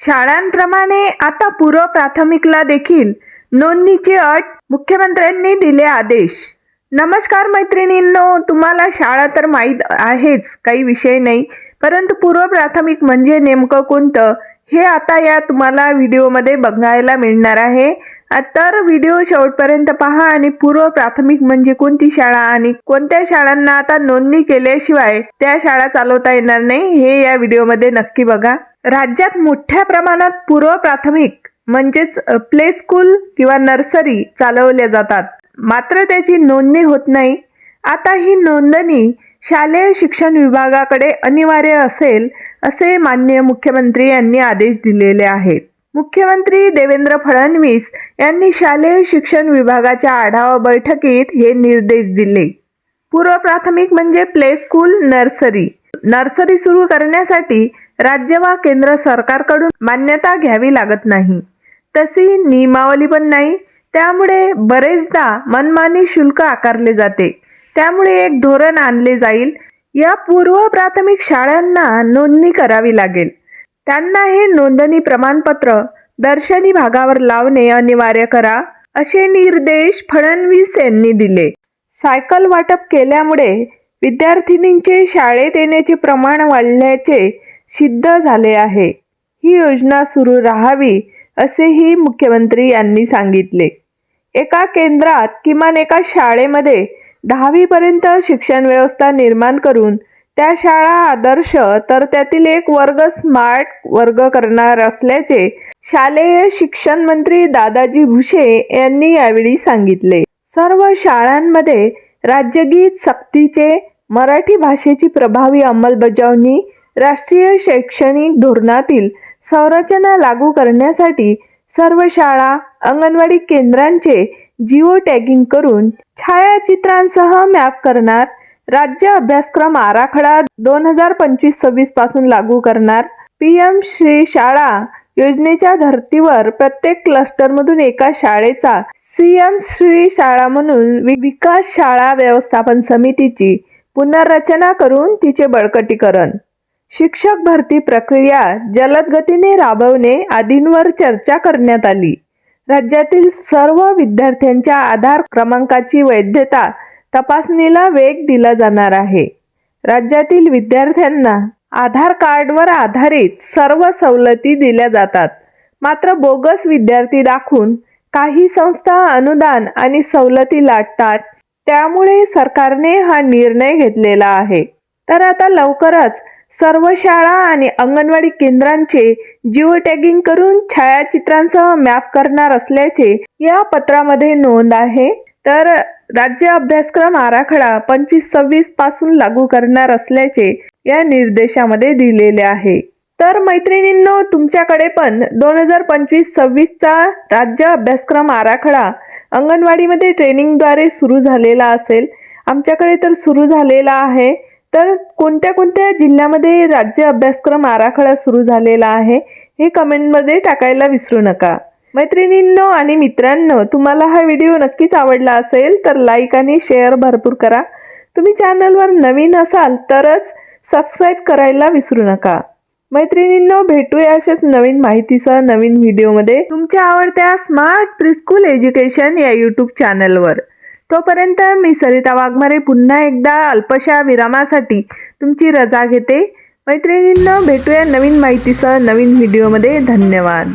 शाळांप्रमाणे आता पूर्व प्राथमिकला देखील नोंदणीची अट मुख्यमंत्र्यांनी दिले आदेश. नमस्कार मैत्रिणींनो तुम्हाला शाळा तर माहीत आहेच काही विषय नाही परंतु पूर्व प्राथमिक म्हणजे नेमकं कोणतं हे आता या तुम्हाला व्हिडिओमध्ये बघायला मिळणार आहे. तर व्हिडिओ शेवटपर्यंत पहा आणि पूर्व प्राथमिक म्हणजे कोणती शाळा आणि कोणत्या शाळांना आता नोंदणी केल्याशिवाय त्या शाळा चालवता येणार नाही हे या व्हिडिओमध्ये नक्की बघा. राज्यात मोठ्या प्रमाणात पूर्व प्राथमिक म्हणजेच प्ले स्कूल किंवा नर्सरी चालवल्या जातात. मात्र त्याची नोंदणी होत नाही. आता ही नोंदणी शालेय शिक्षण विभागाकडे अनिवार्य असेल असे माननीय मुख्यमंत्री यांनी आदेश दिलेले आहेत. मुख्यमंत्री देवेंद्र फडणवीस यांनी शालेय शिक्षण विभागाच्या आढावा बैठकीत हे निर्देश दिले. पूर्व प्राथमिक म्हणजे प्ले स्कूल नर्सरी. नर्सरी सुरू करण्यासाठी राज्य वा केंद्र सरकारकडून मान्यता घ्यावी लागत नाही. तशी नियमावली पण नाही. त्यामुळे बरेचदा मनमानी शुल्क आकारले जाते. त्यामुळे एक धोरण आणले जाईल. या पूर्व प्राथमिक शाळांना नोंदणी करावी लागेल. त्यांना हे नोंदणी प्रमाणपत्र दर्शनी भागावर लावणे अनिवार्य करा असे निर्देश फडणवीस यांनी दिले. सायकल वाटप केल्यामुळे विद्यार्थिनींचे शाळेत येण्याचे प्रमाण वाढल्याचे सिद्ध झाले आहे. ही योजना सुरू राहावी असेही मुख्यमंत्री यांनी सांगितले. एका केंद्रात किमान एका शाळेमध्ये दहावीपर्यंत शिक्षण व्यवस्था निर्माण करून त्या शाळा आदर्श तर त्यातील एक वर्ग स्मार्ट वर्ग करणार असल्याचे शालेय शिक्षण मंत्री दादाजी भुसे यांनी यावेळी सांगितले. सर्व शाळांमध्ये राज्यगीत सक्तीचे मराठी भाषेची प्रभावी अंमलबजावणी राष्ट्रीय शैक्षणिक धोरणातील संरचना लागू करण्यासाठी सर्व शाळा अंगणवाडी केंद्रांचे जिओ टॅगिंग करून छायाचित्रांसह मॅप करणार राज्य अभ्यासक्रम आराखडा दोन हजार पंचवीस सव्वीसपासून लागू करणार. पी एम श्री शाळा योजनेच्या धर्तीवर प्रत्येक क्लस्टरमधून एका शाळेचा सी एम श्री शाळा म्हणून विकास शाळा व्यवस्थापन समितीची पुनर्रचना करून तिचे बळकटीकरण. शिक्षक भरती प्रक्रिया जलद गतीने राबवणे आदींवर चर्चा करण्यात आली. राज्यातील सर्व विद्यार्थ्यांच्या आधार क्रमांकाची वैधता तपासणीला वेग दिला जाणार आहे. राज्यातील विद्यार्थ्यांना आधार कार्डवर आधारित सर्व सवलती दिल्या जातात. मात्र बोगस विद्यार्थी दाखवून काही संस्था अनुदान आणि सवलती लाटतात. त्यामुळे सरकारने हा निर्णय घेतलेला आहे. तर आता लवकरच सर्व शाळा आणि अंगणवाडी केंद्रांचे जिओ टॅगिंग करून छायाचित्रांसह मॅप करणार असल्याचे या पत्रामध्ये नोंद आहे. तर राज्य अभ्यासक्रम आराखडा पंचवीस सव्वीसपासून लागू करणार असल्याचे या निर्देशामध्ये दिलेले आहे. तर मैत्रिणींनो तुमच्याकडे पण दोन हजार पंचवीस सव्वीसचा राज्य अभ्यासक्रम आराखडा अंगणवाडीमध्ये ट्रेनिंगद्वारे सुरू झालेला असेल. आमच्याकडे तर सुरू झालेला आहे. तर कोणत्या कोणत्या जिल्ह्यामध्ये राज्य अभ्यासक्रम आराखडा सुरू झालेला आहे हे कमेंटमध्ये टाकायला विसरू नका. मैत्रिणींनो आणि मित्रांनो तुम्हाला हा व्हिडिओ नक्कीच आवडला असेल तर लाईक आणि शेअर भरपूर करा. तुम्ही चॅनलवर नवीन असाल तरच सबस्क्राईब करायला विसरू नका. मैत्रिणींनो भेटूया अशाच नवीन माहितीसह नवीन व्हिडिओमध्ये. तुमच्या आवडत्या स्मार्ट प्रिस्कूल एज्युकेशन या यूट्यूब चॅनलवर तोपर्यंत मी सरिता वाघमारे पुन्हा एकदा अल्पशा विरामासाठी तुमची रजा घेते. मैत्रिणींना भेटूया नवीन माहितीसह नवीन व्हिडिओमध्ये. धन्यवाद.